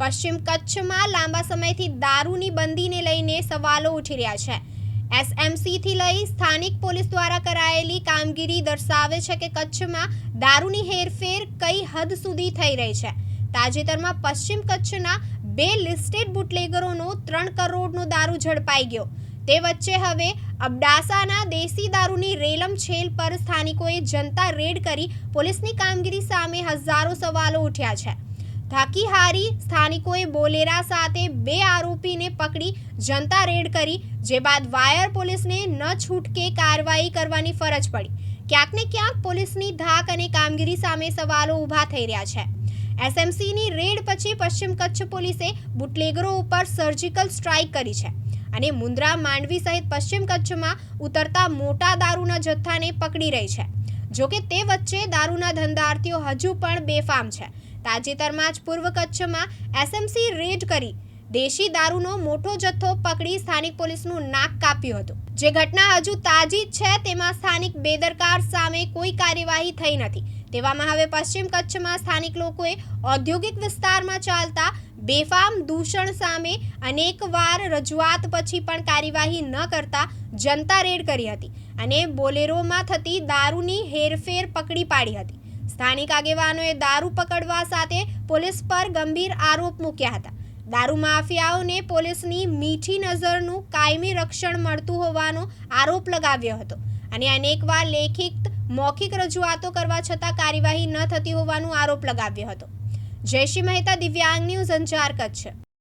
પશ્ચિમ કચ્છમાં લાંબા સમયથી દારૂની બંદીને લઈને સવાલો ઉઠી રહ્યા છે. એસએમસીથી લઈ સ્થાનિક પોલીસ દ્વારા કરાયેલી કામગીરી દર્શાવે છે કે કચ્છમાં દારૂની હેરફેર કઈ હદ સુધી થઈ રહી છે. તાજેતરમાં પશ્ચિમ કચ્છના બે લિસ્ટેડ બુટલેગરોનો ત્રણ કરોડનો દારૂ ઝડપાઈ ગયો. તે વચ્ચે હવે અબડાસાના દેશી દારૂની રેલમ છેલ પર સ્થાનિકોએ જનતા રેડ કરી પોલીસની કામગીરી સામે હજારો સવાલો ઉઠ્યા છે. ધાકી હારી સ્થાનિકોએ બોલેરા સાથે બે આરોપીને પકડી જનતા રેડ કરી, જે બાદ વાયર પોલીસને ન છૂટકે કાર્યવાહી કરવાની ફરજ પડી. ક્યાંક ને ક્યાંક પોલીસની ધાક અને કામગીરી સામે સવાલો ઊભા થઈ રહ્યા છે. એસએમસીની રેડ પછી પશ્ચિમ કચ્છ પોલીસે બુટલેગરો ઉપર સર્જિકલ સ્ટ્રાઇક કરી છે અને મુન્દ્રા માંડવી સહિત પશ્ચિમ કચ્છમાં ઉતરતા મોટા દારૂના જથ્થાને પકડી રહી છે. જોકે તે વચ્ચે દારૂના ધંધાર્થીઓ હજુ પણ બેફામ છે. તાજેતરમાં જ પૂર્વ કચ્છમાં એસએમસી રેડ કરી દેશી દારૂનો મોટો જથ્થો પકડી સ્થાનિક પોલીસનું નાક કાપ્યું હતું. જે ઘટના હજુ તાજી છે તેમાં સ્થાનિક બેદરકાર સામે કોઈ કાર્યવાહી થઈ નથી. તેવામાં હવે પશ્ચિમ કચ્છમાં સ્થાનિક લોકોએ ઔદ્યોગિક વિસ્તારમાં ચાલતા બેફામ દૂષણ સામે અનેકવાર રજૂઆત પછી પણ કાર્યવાહી ન કરતા જનતા રેડ કરી હતી અને બોલેરોમાં થતી દારૂની હેરફેર પકડી પાડી હતી. સ્થાનિક આગેવાનોએ દારૂ પકડવા સાથે પોલીસ પર ગંભીર આરોપ મૂક્યા હતા. દારૂ માફિયાઓને પોલીસની મીઠી નજરનું કાયમી રક્ષણ મળતું હોવાનો આરોપ લગાવ્યો હતો અને અનેકવાર લેખિત, મૌખિક રજૂઆતો કરવા છતાં કાર્યવાહી ન થતી હોવાનો આરોપ લગાવ્યો હતો. જયશ્રી મહેતા, દિવ્યાંગ ન્યૂઝ અંજાર, કચ્છ.